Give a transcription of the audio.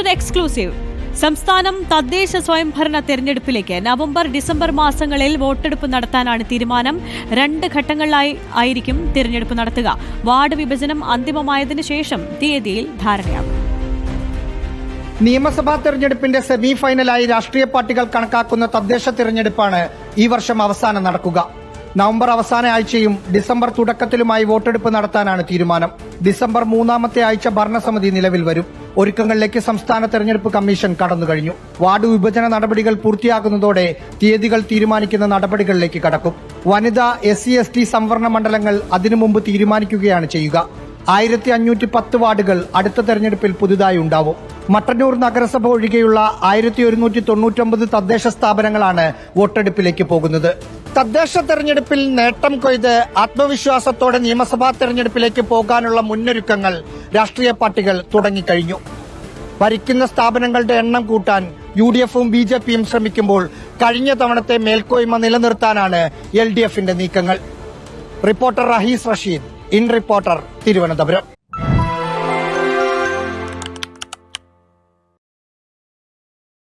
Exclusive സംസ്ഥാനം തദ്ദേശ സ്വയംഭരണ തെരഞ്ഞെടുപ്പിലേക്ക് നവംബർ ഡിസംബർ മാസങ്ങളിൽ വോട്ടെടുപ്പ് നടത്താനാണ് തീരുമാനം. രണ്ട് ഘട്ടങ്ങളിലായി ആയിരിക്കും തിരഞ്ഞെടുപ്പ് നടത്തുക. വാർഡ് വിഭജനം അന്തിമമായതിനു ശേഷം തീയതിയിൽ ധാരണയാകും. നിയമസഭാ തെരഞ്ഞെടുപ്പിന്റെ സെമി ഫൈനലായി രാഷ്ട്രീയ പാർട്ടികൾ കണക്കാക്കുന്ന തദ്ദേശ തെരഞ്ഞെടുപ്പാണ് ഈ വർഷം അവസാനം നടക്കുക. നവംബർ അവസാന ആഴ്ചയും ഡിസംബർ തുടക്കത്തിലുമായി വോട്ടെടുപ്പ് നടത്താനാണ് തീരുമാനം. ഡിസംബർ മൂന്നാമത്തെ ആഴ്ച ഭരണസമിതി നിലവിൽ വരും. ഒരുക്കങ്ങളിലേക്ക് സംസ്ഥാന തെരഞ്ഞെടുപ്പ് കമ്മീഷൻ കടന്നു കഴിഞ്ഞു വാർഡ് വിഭജന നടപടികൾ പൂർത്തിയാകുന്നതോടെ തീയതികൾ തീരുമാനിക്കുന്ന നടപടികളിലേക്ക് കടക്കും. വനിതാ എസ് സി എസ് ടി സംവരണ മണ്ഡലങ്ങൾ അതിനു മുമ്പ് തീരുമാനിക്കുകയാണ് ചെയ്യുക. ആയിരത്തി അഞ്ഞൂറ്റി പത്ത് വാർഡുകൾ അടുത്ത തെരഞ്ഞെടുപ്പിൽ പുതുതായി ഉണ്ടാവും. മട്ടന്നൂർ നഗരസഭ ഒഴികെയുള്ള ആയിരത്തി ഒരുന്നൂറ്റി തൊണ്ണൂറ്റൊമ്പത് തദ്ദേശ സ്ഥാപനങ്ങളാണ് വോട്ടെടുപ്പിലേക്ക് പോകുന്നത്. തദ്ദേശ തെരഞ്ഞെടുപ്പിൽ നേട്ടം കൊയ്ത് ആത്മവിശ്വാസത്തോടെ നിയമസഭാ തെരഞ്ഞെടുപ്പിലേക്ക് പോകാനുള്ള മുന്നൊരുക്കങ്ങൾ രാഷ്ട്രീയ പാർട്ടികൾ തുടങ്ങിക്കഴിഞ്ഞു. ഭരിക്കുന്ന സ്ഥാപനങ്ങളുടെ എണ്ണം കൂട്ടാൻ യു ഡി എഫും ബി ജെ പിയും ശ്രമിക്കുമ്പോൾ കഴിഞ്ഞ തവണത്തെ മേൽക്കോയ്മ നിലനിർത്താനാണ് എൽ ഡി എഫിന്റെ നീക്കങ്ങൾ. Reporter Rahees Rasheed in reporter Thiruvananthapuram.